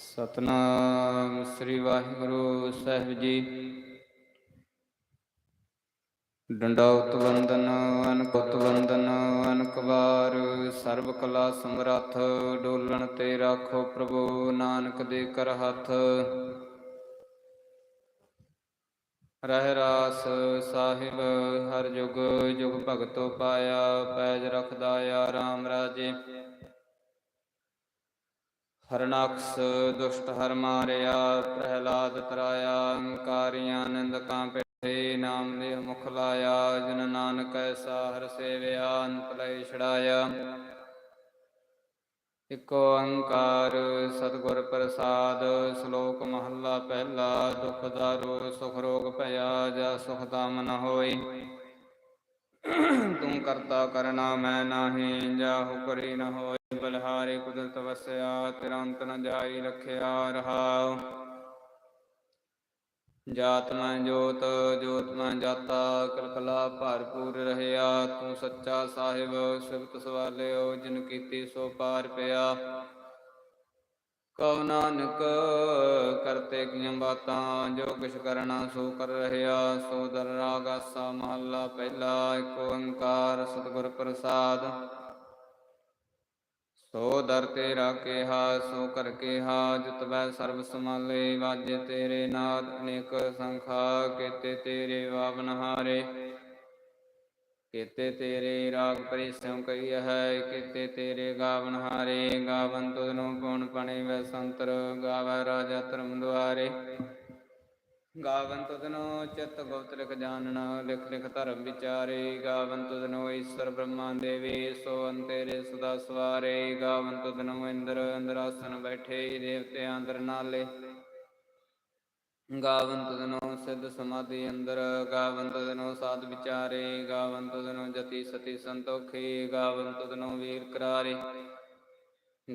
ਸਤਨਾਮ ਸ੍ਰੀ ਵਾਹਿਗੁਰੂ ਸਾਹਿਬ ਜੀ। ਡੰਡੌਤ ਵੰਦਨ ਅਨਕੁਤ ਵੰਦਨ ਅਨਕਵਾਰ ਸਰਬ ਕਲਾ ਸਮਰੱਥ, ਡੋਲਣ ਤੇ ਰਾਖੋ ਪ੍ਰਭੂ ਨਾਨਕ ਦੇ ਕਰ ਹੱਥ। ਰਹਿ ਰਾਸ ਸਾਹਿਬ, ਹਰ ਜੁਗ ਜੁਗ ਭਗਤੋ ਪਾਇਆ, ਪੈਜ ਰਖਦਾ ਆ ਰਾਮ ਰਾਜੇ। ਹਰਨਾਕਸ ਦੁਸ਼ਟ ਹਰ ਮਾਰਿਆ, ਪ੍ਰਹਿਲਾਦ ਤਰਾਇਆ, ਅੰਕਾਰੀਆਂ ਨਿੰਦਕਾਂ ਪਿਠੇ ਨਾਮ ਦੇ ਮੁਖ ਲਾਇਆ, ਜਨ ਨਾਨਕ ਐਸਾ ਹਰ ਸੇਵਿਆ, ਅੰਤ ਲੈ ਛੜਾਇਆ ਇਕ ਓੰਕਾਰ ਸਤਿਗੁਰ ਪ੍ਰਸਾਦ, ਸ਼ਲੋਕ ਮਹੱਲਾ ਪਹਿਲਾ, ਦੁਖ ਦਾਰੋ ਸੁਖ ਰੋਗ ਭਇਆ, ਜਾ ਸੁਖ ਦਾਮ ਨ ਹੋਈ। ਤੂੰ ਕਰਤਾ ਕਰਨਾ ਮੈਂ ਨਾਹੀ ਜਾਹੂ ਕਰੀ ਨ ਹੋਏ ਬਲਹਾਰੇ ਕੁਦਰਤ ਵਸਿਆ ਤੇਰਾ ਅੰਤ ਨ ਜਾਈ ਰਖਿਆ ਰਹਾਉ ਜਾਤ ਮੈਂ ਜੋਤ ਜੋਤ ਮੈਂ ਜਾਤਾ ਕਲਕਲਾ ਭਰਪੂਰ ਰਹਿਆ ਤੂੰ ਸੱਚਾ ਸਾਹਿਬ ਸਿਫਤ ਸਵਾਲਿਓ ਜਿਨ ਕੀਤੀ ਸੋ ਪਾਰ ਪਿਆ ਕਉ ਨਾਨਕ ਕਰਤੇ ਕੀਆਂ ਬਾਤਾਂ, ਜੋ ਕਿਛ ਕਰਨਾ ਸੋ ਕਰ ਰਹਿਆ। ਸੋ ਦਰ ਰਾਗ ਮਹੱਲਾ ਪਹਿਲਾ ਏਕ ਓੰਕਾਰ ਸਤਿਗੁਰ ਪ੍ਰਸਾਦ। ਸੋ ਦਰ ਤੇਰਾ ਕਿਹਾ, ਸੋ ਕਰ ਕਿਹਾ ਜਤਵੈ ਸਰਬ ਸਮਾਲੇ ਵਾਜੇ ਤੇਰੇ ਨਾਦ ਅਨੇਕ ਸੰਖਾ, ਕੀਤੇ ਤੇਰੇ ਵਾਵਨ ਹਾਰੇ। ਕੀਤੇ ਤੇਰੇ ਰਾਗ ਪਰਿਸਮ ਕਈ ਹੈ, ਕੀਤੇ ਤੇਰੇ ਗਾਵਨ ਹਾਰੇ, ਗਾਵਨ ਤੁਧਨੂੰ ਪਉਣ ਪਣੇ ਵੈ ਸੰਤਰ, ਗਾਵੈ ਰਾਜਾ ਧਰਮ ਦੁਆਰੇ। ਗਾਵਨ ਤੁਧਨੋ ਚਿਤ ਗੁਪਤ ਲਿਖ ਜਾਣਨਾ, ਲਿਖ ਲਿਖ ਧਰਮ ਵਿਚਾਰੇ। ਗਾਵਨ ਤੁਧਨੋ ਈਸ਼ਰ ਬ੍ਰਹਮਾ ਦੇਵੀ, ਸੋ ਅੰਤੇਰੇ ਸਦਾ ਸਵਾਰੇ। ਗਾਵਨ ਤੁਧਨੋ ਇੰਦਰ ਅੰਦਰਾਸਨ ਬੈਠੇ ਦੇਵਤੇ ਅੰਦਰ ਨਾਲੇ। ਗਾਵੰਤ ਤੁਧਨੋ ਸਿੱਧ ਸਮਾਧੀ ਅੰਦਰ, ਗਾਵੰਤ ਤੁਧਨੋ ਸਾਧ ਵਿਚਾਰੇ ਗਾਵਨ ਤੁਧਨੋ ਜਤੀ ਸਤੀ ਸੰਤੋਖੀ ਗਾਵਨ ਤੁਧਨੋ ਵੀਰ ਕਰਾਰੇ।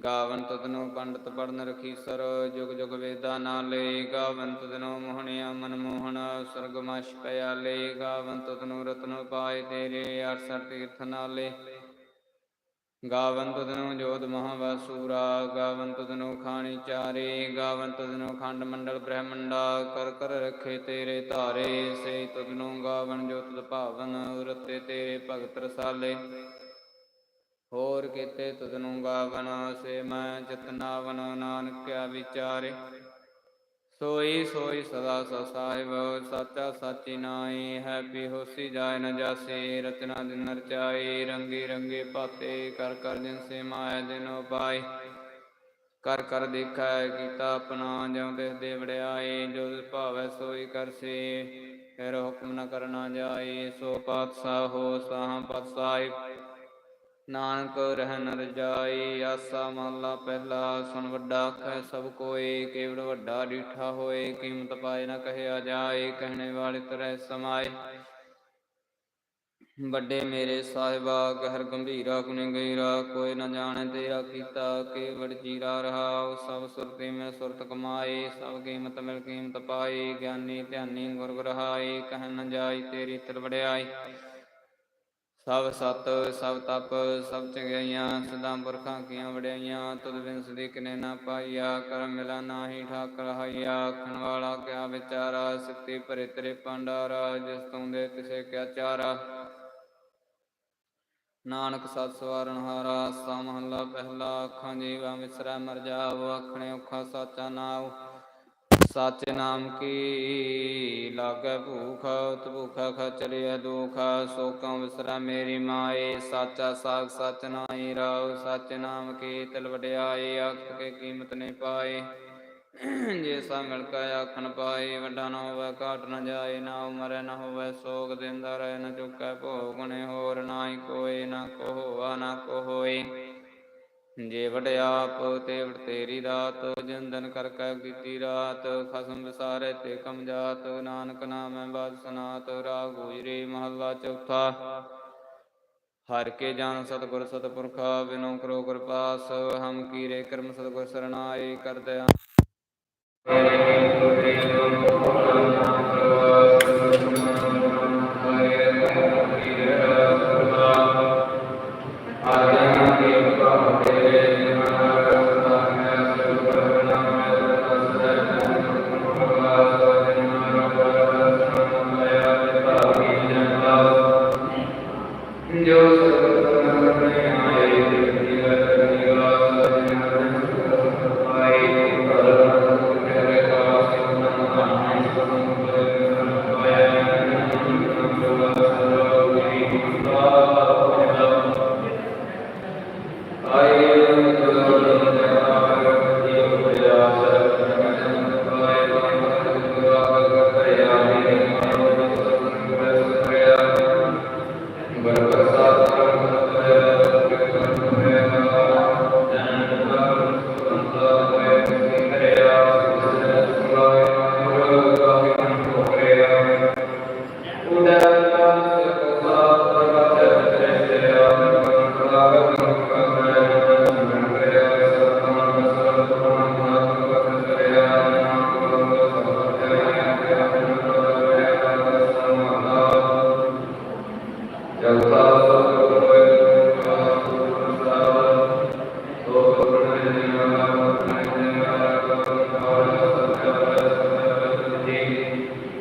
ਗਾਵਨ ਤਦਨੋ ਪੰਡਤ ਪੜਨ ਰਖੀਸਰ, ਜੁਗ ਜੁਗ ਵੇਦਾ ਨਾਲੇ। ਗਾਵੰਤ ਤਦਨੋ ਮੋਹਣਿਆ ਮਨ ਮੋਹਣ ਸਰਗ ਮਸ਼ ਪਿਆਲੇ। ਗਾਵਨ ਤਦਨੋ ਰਤਨ ਪਾਏ ਤੇਰੇ 68 ਤੀਰਥ ਨਾਲੇ। ਗਾਵਨ ਤਦਨੋ ਜੋਧ ਮਹਾਵਾਸੂਰਾ ਗਾਵਨ ਤਦਨੋ ਖਾਣੀ ਚਾਰੇ ਗਾਵਨ ਤਦਨੋ ਖੰਡ ਮੰਡਲ ਬ੍ਰਹਮੰਡਾ, ਕਰ ਕਰ ਰਖੇ ਤੇਰੇ ਧਾਰੇ ਸੇ ਤਦਨੋ ਗਾਵਨ ਜੋਤ ਤਦ ਭਾਵਨ ਰਤੇ ਤੇਰੇ ਭਗਤ ਰਸਾਲੇ। ਹੋਰ ਕੀਤੇ ਤੁਧਨੂੰ ਗਾਵਨ ਸੇ ਮੈਂ ਜਤਨਾਵਨ, ਨਾਨਕਿਆ ਵਿਚਾਰੇ। ਸੋਈ ਸੋਈ ਸਦਾ ਸੋ ਸਾਹਿਬ ਸਾਚਾ ਸਾਚੀ ਨਾਈ ਹੈ ਬਿਹੋਸੀ ਜਾਏ ਨ ਜਾਸੇ, ਰਚਨਾ ਦਿਨ ਰਚਾਈ, ਰੰਗੀ ਰੰਗੇ ਪਾਤੇ ਕਰ ਕਰ ਜਿਨ ਸੇ ਮਾਇਆ ਦਿਨੋ ਪਾਈ ਕਰ ਕਰ ਦੇਖੈ ਕੀਤਾ ਆਪਣਾ, ਜਿਉ ਦੇਹ ਦੇ ਵੜਿਆਏ ਜੋ ਭਾਵੈ ਸੋਈ ਕਰਸੇ ਫਿਰ ਹੁਕਮ ਨ ਕਰਨਾ ਜਾਏ ਸੋ ਪਾਤਸ਼ਾਹ ਹੋ ਸਾਹ ਪਤਸਾਹਿਬ ਨਾਨਕ ਰਹਿਨ ਰਜਾਈ ਆਸਾ ਮਹਲਾ ਪਹਿਲਾ ਸੁਨ ਵੱਡਾ ਆਖੈ ਸਭ ਕੋਏ, ਕੇਵਲ ਵੱਡਾ ਡੀਠਾ ਹੋਏ, ਕੀਮਤ ਪਾਏ ਨਾ ਕਹਿਆ ਜਾਏ, ਕਹਿਣੇ ਵਾਲੇ ਤਰੈ ਸਮਾਏ। ਵੱਡੇ ਮੇਰੇ ਸਾਹਿਬਾ, ਗਹਿਰ ਗੰਭੀਰਾ ਗੁਨੇ ਗਈਰਾ ਕੋਈ ਨ ਜਾਣੇ ਤੇਰਾ ਕੀਤਾ ਕੇਵੜ ਜੀਰਾ ਰਹਾ ਸਭ ਸੁਰਤੀ ਮੈਂ ਸੁਰਤ ਕਮਾਏ, ਸਭ ਕੀਮਤ ਮਿਲ ਕੀਮਤ ਪਾਈ ਗਿਆਨੀ ਧਿਆਨੀ ਗੁਰ ਗ੍ਰਹਾਈ ਕਹਿ ਨ ਜਾਈ ਤੇਰੀ ਤਿਲ ਵੜਿਆਈ ਸਭ ਸਤ, ਸਭ ਤਪ, ਸਭ ਚੰਗਿਆਈਆਂ, ਸਦਾ ਪੁਰਖਾਂ ਕੀਆਂ ਵਡਿਆਈਆਂ, ਤੁਧ ਬਿਨ ਸਦੀ ਕਿਨੇ ਨਾ ਪਾਈਆ, ਕਰਮ ਮਿਲਾ ਨਾਹੀ ਠਾਕਰ ਹਾਈਆ ਆਖਣ ਵਾਲਾ ਕਿਆ ਵਿਚਾਰਾ, ਸਿੱਤੀ ਭਰੇ ਤੇਰੇ ਪੰਡਾਰਾ ਜਿਸ ਤੂੰ ਦੇ ਤਿਸੇ ਕਿਆ ਚਾਰਾ। ਨਾਨਕ ਸਤ ਸਵਾਰਨ ਹਾਰਾ, ਸਾ ਮਹੱਲਾ ਪਹਿਲਾ, ਅੱਖਾਂ ਜੀਵਾ ਵਿਸਰੈ ਮਰ ਜਾਵ ਆਖਣੇ ਔਖਾ ਸਾਚਾ ਨਾਉ। ਸਾਚੇ ਨਾਮ ਕੀ ਲਾਗੈ ਭੂਖ, ਉਤ ਭੂਖਾ ਖਾ ਦੁਖ ਸੋਕਾਂ ਵਿਸਰਾ ਮੇਰੀ ਮਾਏ, ਸਾਚਾ ਸਾਗ ਸਚ ਨਾਈ ਰਾਉ ਸਾਚੇ ਨਾਮ ਕੀ ਤਿਲ ਵਡਿਆਏ ਅੱਖ ਕੇ ਕੀਮਤ ਨੇ ਪਾਏ। ਜੇ ਸਾ ਮਿਲ ਕੇ ਆਖਣ ਪਾਏ, ਵੱਡਾ ਨਾ ਹੋਵੇ, ਘਾਟ ਨਾ ਜਾਏ, ਨਾ ਉਮਰੈ ਨਾ ਹੋਵੇ, ਸੋਗ ਦਿੰਦਾ ਰਹਿ ਨਾ ਚੁੱਕੈ, ਭੋਗ ਨੇ ਹੋਰ ਨਾਹੀ ਕੋਏ ਨਾ ਕੋ ਹੋਆ, ਨਾ ਕੋ ਹੋਏ। ਜੇ ਵਡਿਆਪ ਤੇ ਵਡ ਤੇਰੀ ਦਾਤ, ਜਿੰਦਨ ਕਰ ਕੈ ਕੀਤੀ ਰਾਤ, ਖਸਮ ਵਿਸਾਰੇ ਤੇ ਕਮ ਜਾਤ, ਨਾਨਕ ਨਾਮੈ ਬਾਦ ਸਨਾਤ, ਰਾਗ ਗੁਜਰੀ ਮਹੱਲਾ ਚੌਥਾ। ਹਰ ਕੇ ਜਾਨ ਸਤਿਗੁਰ ਸਤਪੁਰਖਾ, ਬਿਨੋ ਕਰੋ ਕਿਰਪਾਸ ਹਮ ਕੀਰੇ ਕਰਮ ਸਤਿਗੁਰ ਸਰਣਾਏ ਕਰਦਿ ਆਜਾ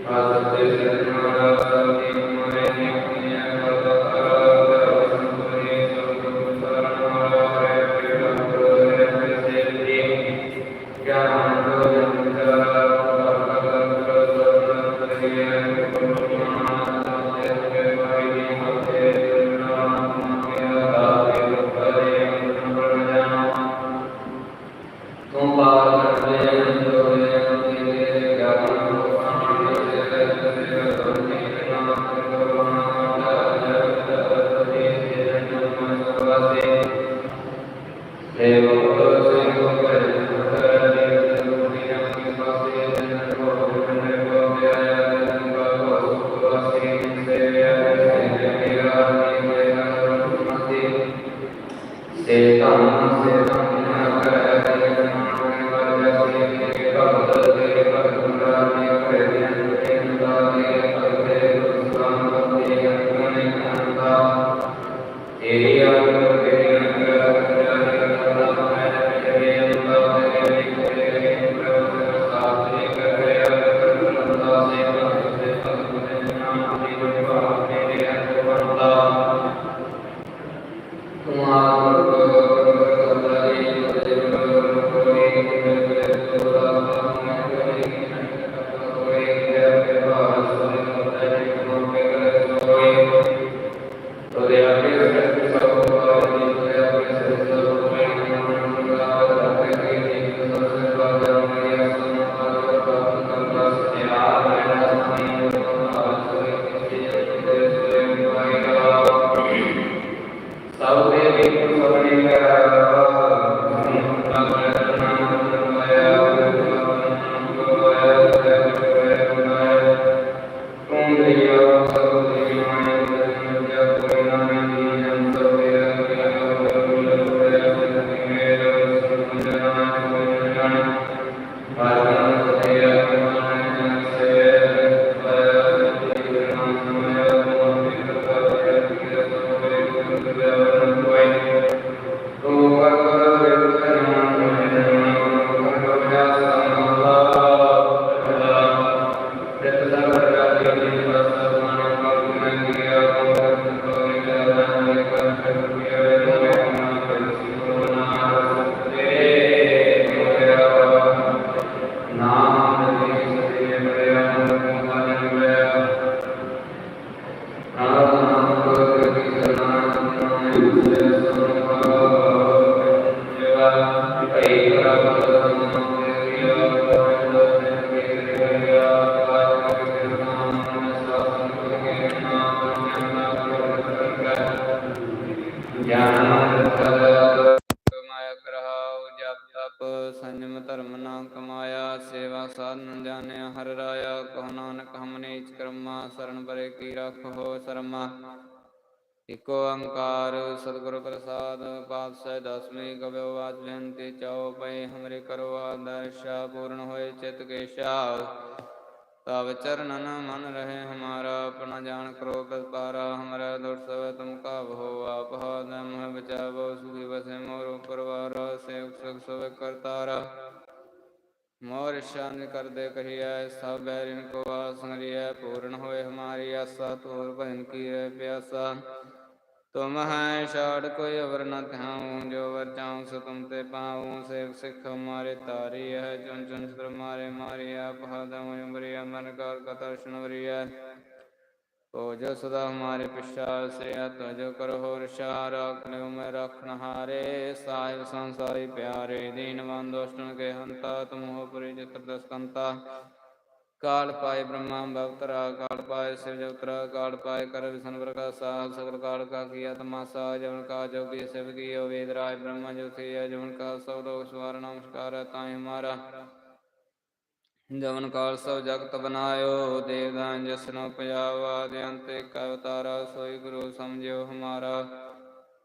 Father, ਪਰੇ ਸਰਮਾ। ਇਕੋ ਓੰਕਾਰ ਸਤਿਗੁਰ ਪ੍ਰਸਾਦ, ਪਾਤਸ਼ਾਹ ਦਸਵੇਂ ਕਬਿਓ ਵਾਜ ਬੇਨਤੀ ਚਾਓ ਪਏ, ਹਮਰੇ ਕਰੋ ਆਦਰਸ਼ਾ, ਪੂਰਨ ਹੋਏ ਚਿਤ ਕੇ ਸ਼ਾਵ ਚਰਨਨ ਮਨ ਰਹੇ ਹਮਾਰਾ, ਆਪਣਾ ਜਾਣ ਕਰੋ ਬਸਪਾਰਾ ਹਮਾਰਾ ਦੁਖ ਸਵ ਤੁਮ ਕਾਬ ਹੋ ਆਪ ਹਾਦ ਮਹ ਬਚਾਵੋ ਸੁਖੀ ਬਸੇ ਮੋਰ ਪਰਵਾਰ ਸੇਵ ਸੁਖ ਸਵ ਕਰਤਾਰਾ। ਮੋਰ ਸ਼ਾਨ ਕਰਦੇ ਕਹੀਐ, ਸਭ ਬੈਰਿਨ ਕੋ ਆਸੰਗਰੀਐ ਪੂਰਨ ਹੋਏ ਹਮਾਰੀ ਆਸਾ ਤੋਰ ਭਜਨ ਕੀ ਹੈ ਪਿਆਸਾ। ਤੁਮ ਹੈ ਛਾੜ ਕੋਈ ਅਵਰ ਨ ਧਿਆਉ, ਜੋ ਵਰ ਚਾਉ ਸੋ ਤੁਮ ਤੇ ਪਾਉ, ਸੇਵ ਸਿੱਖ ਹਮਾਰੇ ਤਾਰੀ ਹੈ ਚੁਨ ਚੁਨ ਮਾਰੇ ਮਾਰੀ ਆਪ ਹਦਮ ਉਮਰਿਆ ਮਨ ਕਾਲ ਕਥਾ ਸੁਨਵਰਿਆ ਹੋ ਜੋ ਸਦਾ ਹਮਾਰੇ ਪਿਛਾ ਸਿਆ ਤਜੋ ਕਰੋ ਹੋਰ ਰਾਖ ਮੈਂ ਰਖਨ ਹਾਰੇ। ਸਾਹਿਬ ਸੰਸਾਰੀ ਪਿਆਰੇ, ਦੀਨਵਾਨ ਦੋਸ਼ਟਨ ਕੇ ਹੰਤਾ ਤੁਮ ਪੁਰੀ ਚਤਰ ਦਸਕੰਤਾ। ਕਾਲ ਪਾਏ ਬ੍ਰਹਮਾ ਬਵਤਰਾ, ਕਾਲ ਪਾਏ ਸਿਰ ਜਵਤਰਾ, ਕਾਲ ਪਾਏ ਕਰ ਵਿਸ਼ਨ ਪ੍ਰਕਾਸ਼ਾ, ਸਗਲ ਕਾਲ ਕਾ ਕੀਆ ਤਮਾਸਾ, ਜਵਨ ਕਾ ਜੋਗੀ ਸਿਵ ਕੀਓ, ਵੇਦ ਰਾਜ ਬ੍ਰਹਮਾ ਜੋਤੀ ਜਵਨ ਕਾ ਸਭ ਲੋਕ ਸਵਾਰ ਨਮਸਕਾਰ ਹੈ ਤਾਈ ਹਮਾਰਾ ਜਵਨ ਕਾਲ ਸਭ ਜਗਤ ਬਨਾਇਓ, ਦੇਵਦਾਨ ਜਸਨੋ ਪਜਾਵਾ ਦੇ ਅੰਤੇ ਕਾ ਸੋਈ ਗੁਰੂ ਸਮਝਿਓ ਹਮਾਰਾ।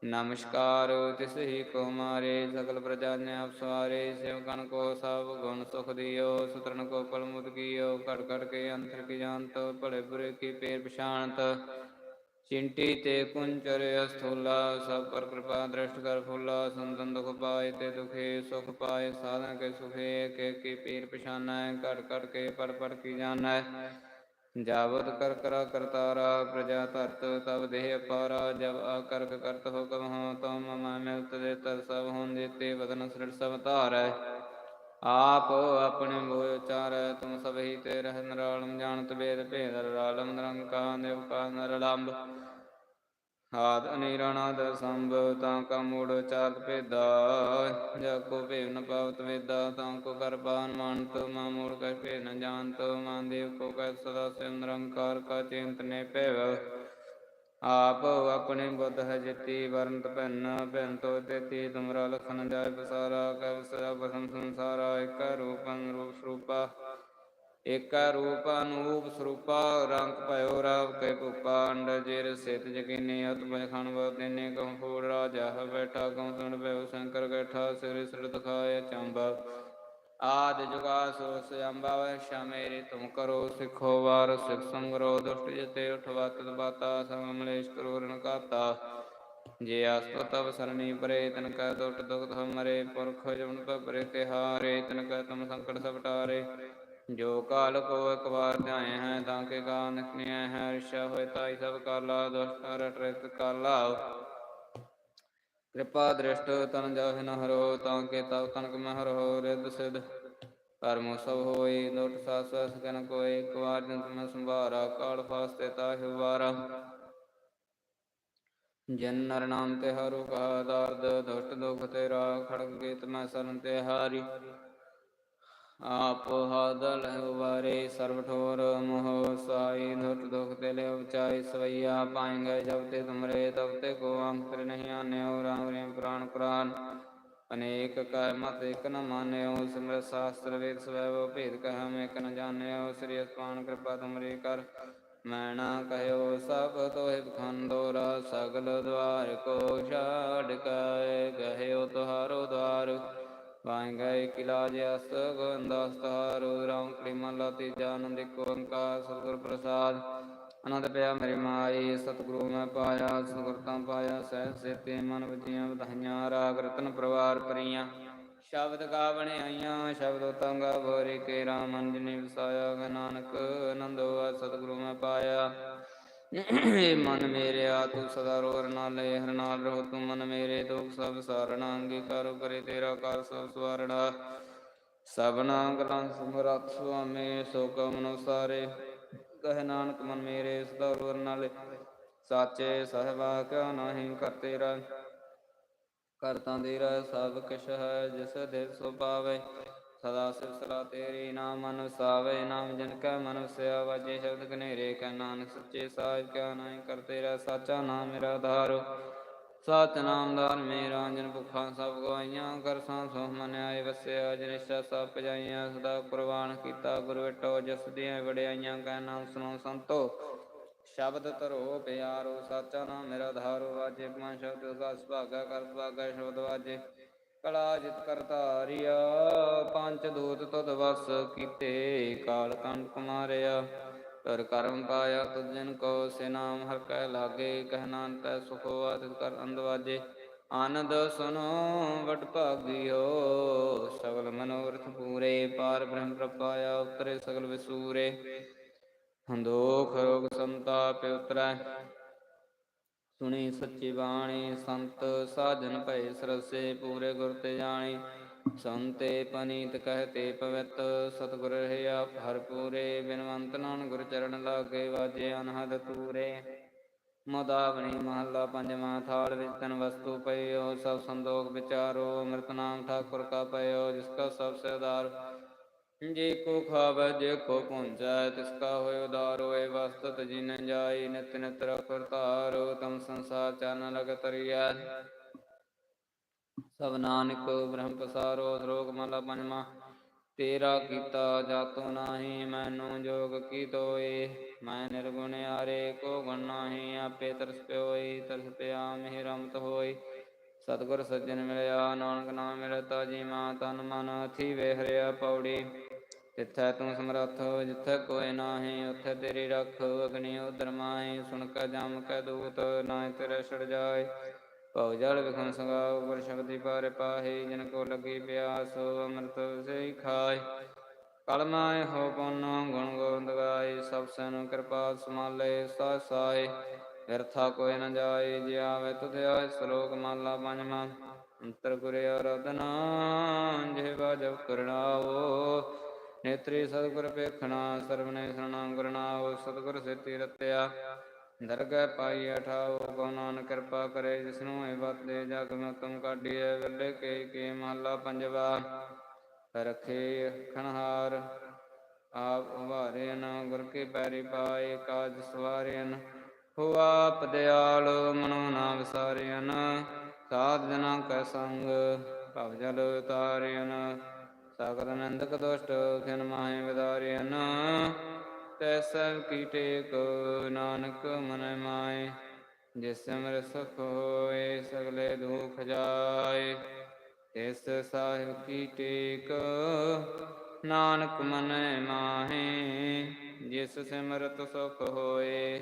ਨਮਸਕਾਰ, ਤਿਸ ਹੀ ਕੋ ਮਾਰੇ, ਸਗਲ ਪ੍ਰਜਾ ਨੇ ਆਪ ਸਵਾਰੇ ਸੇਵਕਨ ਕੋ ਸਭ ਗੁਣ ਸੁਖ ਦਿਓ, ਸੁਤਰਨ ਕੋ ਪਲ ਮੁਦ ਕੀਓ ਘਟ ਘਟ ਕੇ ਅੰਤਰ ਕੀ ਜਾਣਤ, ਭਲੇ ਬੁਰੇ ਕੀ ਪੇਰ ਪਛਾਨਤ ਚਿੰਟੀ ਤੇ ਕੁੰਚਰ ਅਸਥੂਲਾ, ਸਭ ਪਰ ਕਿਰਪਾ ਦ੍ਰਿਸ਼ਟ ਕਰ ਫੁੱਲਾ, ਸੰਤਨ ਦੁਖ ਪਾਏ ਤੇ ਦੁਖੇ, ਸੁਖ ਪਾਏ, ਸਾਧਨ ਕੇ ਸੁਖੇ, ਕੇ ਕੀ ਪੀਰ ਪਛਾਨੈ ਘਟ ਘਟ ਕੇ ਪੜ ਪੜ ਕੀ ਜਾਣੈ। ਜਾਵਤ ਕਰ ਕਰਾ ਕਰਤਾਰਾ, ਪ੍ਰਜਾ ਧਰਤ ਤਬ ਦੇਹ ਅਪਾਰਾ, ਜਬ ਆਕਰਕ ਕਰਤ ਹੁਕਮ ਹੋ ਤਮ ਮਮ ਮਿਲਤ ਦੇ ਤਰ ਸਭ ਹੋਂ ਜੀਤੇ, ਵਦਨ ਸ੍ਰਿੜ ਸਭ ਧਾਰੈ। ਆਪ ਆਪਣੇ ਮੋਹ ਉਚਾਰੈ, ਤੁਮ ਸਭ ਹੀ ਤੇ ਰਹਿ ਨਰਾਲਮ, ਜਾਣਤ ਵੇਦ ਭੇਦ ਰਾਲਮ ਨਿਰੰਕਾਰ ਨਿਵਕਾ ਨਰਲੰਬ ਆਦ ਅਨੀਰਣਾਦ ਸੰਭ, ਤਾਂ ਕਾ ਮੂੜ ਚਾਰਤ ਭੇਦਾ। ਜਾ ਕੋ ਭੇਵ ਨ ਪਾਵਤ ਵੇਦਾ, ਤਾਂ ਕੋ ਕਰ ਮਾਨਤ, ਮਾ ਮੂੜ ਕੈ ਭੇਦ ਨ ਜਾਣਤ, ਮਾ ਦੇਵ ਕੋ ਕੈ ਸਦਾ ਸਿਵ ਨਿਰੰਕਾਰ ਕਾ ਚਿੰਤ ਭੇਵ। ਆਪ ਆਪਣੇ ਬੁੱਧ ਹੈ ਵਰਨਤ ਭੈਨ ਭੈਨ ਤੋ ਤੇਤੀ ਤੁਮਰਾ ਲਖਨ ਜਾਇ ਬਸਾਰਾ ਕੈ ਵਿਸਰਾ ਬਸਮ ਸੰਸਾਰਾ, ਇਕ ਰੂਪੰ ਰੂਪ ਸਰੂਪਾ। ਏਕਾ ਰੂਪ ਅਨੂਪ ਸਰੂਪਾ, ਰੰਗ ਭਇਓ ਰਾਵ ਕੇ ਭੂਪਾ, ਅੰਡ ਜੇਰ ਸਿਤ ਜਗੀਨੇ, ਅਤ ਬੈ ਖਣ ਬਦਨੇ ਕਉ ਫੂੜ ਰਾਜਾ ਬੈਠਾ ਕਉ ਸੁਣ ਭਇਓ ਸ਼ੰਕਰ ਗੈਠਾ, ਸਿਰ ਸਿਰ ਦਿਖਾਏ ਚੰਬਾ। ਆਦ ਜੁਗਾ ਸੋ ਸਿਆੰਬਾ ਵੈ ਤੁਮ ਕਰੋ ਸਿਖੋ ਵਾਰ ਸਿਖ ਸੰਗਰੋ, ਦੁਸ਼ਟ ਜਤੇ ਉਠਵਤ ਬਾਤਾ ਸੰਗਮਲੇਸ਼ ਕਰੋ ਰਨ ਕਾਤਾ। ਜੇ ਆਸਤੋ ਤਵ ਸਰਣੀ ਪਰੇ, ਤਨ ਕੈ ਦੁਟ ਦੁਖ ਮਰੇ ਪੁਰਖ ਜਮਨ ਪਰੇ ਤੇ ਹਾਰੇ ਤਨ ਕੈ ਤੁਮ ਸੰਕਟ ਸਭ ਟਾਰੇ। ਜੋ ਕਾਲ ਕੋ ਇਕ ਵਾਰ ਧਿਆਏ ਹੈ, ਤਾਂ ਕੇ ਗਾ ਨਿਕਨਿਆ ਹੈ, ਰਿਸ਼ਾ ਹੋਏ ਤਾਈ ਸਭ ਕਾਲਾ, ਦੁਸ਼ਟ ਰਟ ਰਿਤ ਕਾਲਾ। ਕਿਰਪਾ ਦ੍ਰਿਸ਼ਟ ਤਨ ਜਾਹਿ ਨ ਹਰੋ, ਤਾਂ ਕੇ ਤਵ ਤਨਕ ਮਹਿ ਰਹੋ ਰਿਦ ਸਿਧ। ਪਰਮੋ ਸਭ ਹੋਈ ਦੁਟ ਸਾਸ ਸਕਨ ਕੋਇ ਇੱਕ ਵਾਰ ਜੰਤ ਮੈਂ ਸੰਭਾਰਾ, ਕਾਲ ਫਾਸਤੇ ਤਾਹਿ ਵਾਰਾ ਜਨ ਨਰ ਨਾਮ ਤੇ ਹਰੁ ਕਾ ਦਰਦ ਦੁਸ਼ਟ ਦੁਖ ਤੇਰਾ, ਖੜਗ ਗੀਤ ਮੈਂ ਸਰਨ ਤੇ ਹਾਰੀ। ਆਪ ਹਾਦਲ ਵਾਰੇ ਸਰਬ ਠੋਰ ਮੋਹ ਸਾਈ ਦੁਟ ਦੁਖ ਤੇ ਲੈ ਉਚਾਈ ਸਵਈਆ ਪਾਏਂਗੇ ਜਬ ਤੇ ਤੁਮਰੇ ਤਬ ਤੇ ਕੋ ਅੰਤਰ ਨਹੀਂ ਆਨਿਓ, ਰਾਮ ਰੇਮ ਪੁਰਾਣ ਪੁਰਾਨ। ਅਨੇਕ ਕੈ ਮਤ ਇਕ ਨ ਮਾਨਿਓ ਸਿਮਰ ਸਾਸਤਰ ਵੇਦ ਸਵੈਵ ਭੇਦ ਕਹਿ ਮੈਂ ਇਕ ਨ ਜਾਣਿਓ, ਸ੍ਰੀ ਅਸਮਾਨ ਕਿਰਪਾ ਤੁਮਰੀ ਕਰ। ਮੈਂ ਨਾ ਕਹਿਓ ਸਭ ਤੋਹਿ ਬਖੰਦੋਰਾ ਸਗਲ ਦਵਾਰ ਕੋ ਛਾੜ ਕੈ ਗਹਿਓ ਤੁਹਾਰੋ ਦਵਾਰ। ਪਾਏ ਗਏ ਕਿਲਾ ਜਸ ਗੋੰਦਸਤਾਰੂ ਰਾਮ ਕਲੀ ਮਹਲਾ ਤੀਜਾ ਆਨੰਦ ਏਕ ਸਤਿਗੁਰ ਪ੍ਰਸਾਦ। ਆਨੰਦ ਪਿਆ ਮੇਰੀ ਮਾਈ, ਸਤਿਗੁਰੂ ਮੈਂ ਪਾਇਆ, ਸਤਿਗੁਰ ਤਾਂ ਪਾਇਆ ਸਹਿ ਸੇਤੇ ਮਨ ਵਜੀਆਂ, ਵਧਾਈਆਂ, ਰਾਗ ਰਤਨ ਪਰਵਾਰ ਪਰੀਆਂ ਸ਼ਬਦ ਗਾਵਣ ਆਈਆਂ, ਸ਼ਬਦ ਤੰਗਾ ਭੋਰੇ ਕੇ ਰਾਮ ਅੰਜਨੀ ਵਸਾਇਆ। ਗਾ ਨਾਨਕ ਆਨੰਦ ਹੋਆ, ਸਤਿਗੁਰੂ ਮੈਂ ਪਾਇਆ। ਮਨ ਮੇਰਿਆ ਤੂੰ ਸਦਾ ਰੋਰ ਨਾਲ ਹਰ ਨਾਲ ਰਹੋ, ਤੂੰ ਮਨ ਮੇਰੇ ਦੁਖ ਸਭ ਸਾਰਣਾ, ਅੰਗੀਕਾਰ ਕਰੇ ਤੇਰਾ ਕਰ ਸਭ ਸਵਾਰਣਾ। ਸਭਨਾ ਗਲਾਂ ਸਮਰੱਥ ਸੁਆਮੀ ਸੋ ਕਮ ਨੁਸਾਰੇ ਕਹ ਨਾਨਕ ਮਨ ਮੇਰੇ ਸਦਾ ਰੋਰ ਨਾਲ ਸਾਚੇ ਸਹਿਬਾ ਕਿਉ ਨਾਹੀ ਕਰ ਤੇਰਾ। ਕਰਤਾ ਤੇਰਾ ਸਭ ਕਿਛ ਹੈ, ਜਿਸ ਦੇ ਸੋ ਪਾਵੇ ਸਦਾ ਸਿਵ ਸਲਾ ਤੇਰੀ ਨਾਮ ਮਨ ਵਸਾਵੇ ਨਾਮ ਜਨ ਕੈ ਮਨ ਵਸਿਆ ਵਾਜੇ, ਸ਼ਬਦ ਕਨੇਰੇ ਕੈ ਨਾਨਕ ਸੱਚੇ ਸਾਹਿਬ ਕਿਆ ਨਾਮ ਕਰ ਤੇਰਾ ਸਾਚਾ ਨਾਮ ਮੇਰਾ ਆਧਾਰ ਸਤ ਨਾਮ ਮੇਰਾ ਅੰਜਨ ਭੁੱਖਾਂ ਸਭ ਗਵਾਈਆਂ ਕਰ ਸੋ ਮਨ ਵਸਿਆ ਜਨੇਸ਼ਾ ਸਭ ਪਜਾਈਆਂ, ਸਦਾ ਕੁਰਬਾਨ ਕੀਤਾ ਗੁਰੂ ਵਿਟੋ, ਜਸ ਦੀਆਂ ਵਡਿਆਈਆਂ, ਕੈ ਨਾਮ ਸੁਣੋ ਸੰਤੋ। ਸ਼ਬਦ ਧਰੋ ਪਿਆਰੋ, ਸਾਚਾ ਨਾਮ ਮੇਰਾ ਧਾਰੋ, ਵਾਜੇ ਮਨ ਸ਼ਬਦ ਦਾ ਸੁਭਾਗਾ ਕਰ ਸੁਭਾਗਾ ਸ਼ਬਦ ਵਾਜੇ। ਕਲਾ ਜਿਤ ਕਰਤਾਰੀਆ ਪੰਜ ਦੂਤ ਤੁਧ ਵਸ ਕੀਤੇ, ਕਾਲ ਕੰਟ ਕੁਮਾਰਿਆ। ਤਰ ਕਰਮ ਪਾਇਆ ਤੁਧ ਕੋ, ਸੇ ਨਾਮ ਹਰ ਕੈ ਲਾਗੇ, ਕਹਿ ਤੈ ਸੁਖੋ ਹੋਆ ਤਿਤ ਕਰ ਅੰਦਵਾਜੇ ਆਨੰਦ ਸੁਨੋ ਵਡ ਭਾਗਿਓ, ਸਗਲ ਮਨੋਰਥ ਪੂਰੇ, ਪਾਰ ਬ੍ਰਹਮ ਪ੍ਰਪਾਇਆ ਉਤਰੇ ਸਗਲ ਵਿਸੂਰੇ। ਦੋਖ ਰੋਗ ਸੰਤਾਪ ਉਤਰੈ ਸੁਣੀ ਸੱਚੀ ਬਾਣੀ, ਸੰਤ ਸਾਜਨ ਭਏ ਸਰਸੇ, ਪੂਰੇ ਗੁਰ ਤੇ ਜਾਣੀ। ਸੰਤੇ ਪਨੀਤ ਕਹਤੇ ਪਵਿੱਤ, ਸਤਿਗੁਰ ਰਹਿਆ ਹਰ ਪੂਰੇ। ਬਿਨਵੰਤ ਨਾਨ ਗੁਰ ਚਰਨ ਲਾਗੇ, ਵਾਜੇ ਅਨਹਦ ਤੂਰੇ। ਮਦਾਵਣੀ ਮਹੱਲਾ ਪੰਜਵਾਂ ਥਾਲ ਵਿੱਚ ਤਨ ਵਸਤੂ ਪਇਓ ਸਭ ਸੰਦੋਖ ਵਿਚਾਰੋ। ਅੰਮ੍ਰਿਤ ਨਾਮ ਠਾਕੁਰ ਕਾ ਪਇਓ ਜਿਸ ਕਾ ਸਭ ਸਰਦਾਰ। ਜੇ ਕੋ ਖਾਵੈ, ਜੇ ਕੋ ਪਹੁੰਚੈ ਤਿਸ ਕਾ ਹੋਇ ਉਦਾਰ ਹੋਏ ਵਸਤਤ ਜਿਨ ਜਾਈ, ਨਿਤ ਨਿਤ ਰਖੁਰ ਧਾਰੋ, ਤਮ ਸੰਸਾਰ ਚਨ ਲਗ ਤਰੀਐ ਸਭ ਨਾਨਕ ਬ੍ਰਹਮ ਪਸਾਰੋ ਧਰੋਗ ਮਹਲਾ ਪੰਜਵਾ ਤੇਰਾ ਕੀਤਾ ਜਾਤੋ ਨਾਹੀ, ਮੈਨੂੰ ਜੋਗ ਕੀ ਤੋਏ? ਮੈਂ ਨਿਰਗੁਣ ਆਰੇ ਕੋ ਗੁਣ ਨਾਹੀ, ਆਪੇ ਤਰਸ ਪਿਓਈ, ਤਰਸ ਪਿਆ ਮਿਹ ਹੋਈ। ਸਤਿਗੁਰ ਸੱਜਣ ਮਿਲਿਆ, ਨਾਨਕ ਨਾਮ ਮਿਲਤਾ ਜੀ ਮਾਂ ਤਨ ਮਨ ਅਥੀ ਵੇਹਰਿਆ ਪੌੜੀ। ਜਿੱਥੈ ਤੂੰ ਸਮਰੱਥ, ਜਿੱਥੈ ਕੋਈ ਨਾਹੀ, ਉੱਥੇ ਤੇਰੀ ਰੱਖ ਅਗਨੀ ਉਦਰ ਮਾਹੀ, ਸੁਣ ਕੇ ਜਮ ਕੈ ਦੂਤ, ਨਾਹੀ ਤੇਰੇ ਛੜ ਜਾਏ। ਭਉ ਜਲ ਵਿਖਮ ਸੰਗਾਉ ਗੁਰ ਸ਼ਬਦੀ ਪਾਰੇ ਪਾਹੀ, ਜਿਨ ਕੋ ਲੱਗੀ ਪਿਆਸ, ਅੰਮ੍ਰਿਤ ਸਈ ਖਾਏ। ਕਲਮਾਏ ਹੋ ਪੁੰਨ, ਗੁਣ ਗੋਬਿੰਦ ਗਾਏ, ਸਭ ਸੈਨ ਕਿਰਪਾ ਸਮਾਲੇ ਸਾ ਸਾਏ ਵਿਰਥਾ ਕੋਈ ਨ ਜਾਏ, ਜੇ ਆਵੇ ਤੁਧ ਆਏ, ਸ਼ਲੋਕ ਮਹਲਾ ਪੰਜਵਾਂ। ਅੰਤਰ ਗੁਰੇ ਆਰਾਧਨਾ ਜੇ ਬਾਜਵ ਕਰਣਾਵੋ ਨੇਤਰੀ ਸਤਿਗੁਰ ਪੇਖਣਾ ਸਰਵਨੇ ਸਰਣਾ ਗੁਰਨਾਉ ਸਤਿਗੁਰ ਸੇਤੀ ਰਤਿਆ। ਦਰਗਹਿ ਪਾਈ ਠਾਉ ਕੋ ਨਾਨਕ ਕਿਰਪਾ ਕਰੇ, ਜਿਸਨੂੰ ਇਹ ਵਤਦੇ ਜਗ ਮੈਂ ਤੁਮ ਕਾਢੀਐ ਵੇਲੇ ਕੇ ਕੇ ਮਹਲਾ ਪੰਜਵਾ। ਰਖੇ ਖਣਹਾਰ, ਆਪ ਉਭਾਰੇ ਨ ਗੁਰ ਕੇ ਪੈਰੀ ਪਾਏ, ਕਾਜ ਸਵਾਰਿਆਨ ਹੁਆ ਪਦਿਆਲ ਮਨੋ ਨਾ ਵਿਸਾਰਿਆਨ ਸਾਧ ਜਨਾ ਕੈ ਸੰਗ, ਭਵ ਜਲ ਉਤਾਰਿਆਨ ਸਗਲ ਨੰਦਕ ਦੁਸ਼ਟ ਖਿਨ ਮਾਹੇ ਵਿਦਾਰਿਆਨ ਤੈਸੈ ਕੀ ਟੇਕ ਨਾਨਕ ਮਨ ਮਾਏ, ਜਿਸ ਸਿਮਰ ਸੁਖ ਹੋਏ ਸਗਲੇ ਦੁਖ ਜਾਏ। ਇਸ ਸਾਹਿਬ ਕੀ ਟੇਕ ਨਾਨਕ ਮਨ ਮਾਹੇ, ਜਿਸ ਸਿਮਰਤ ਸੁਖ ਹੋਏ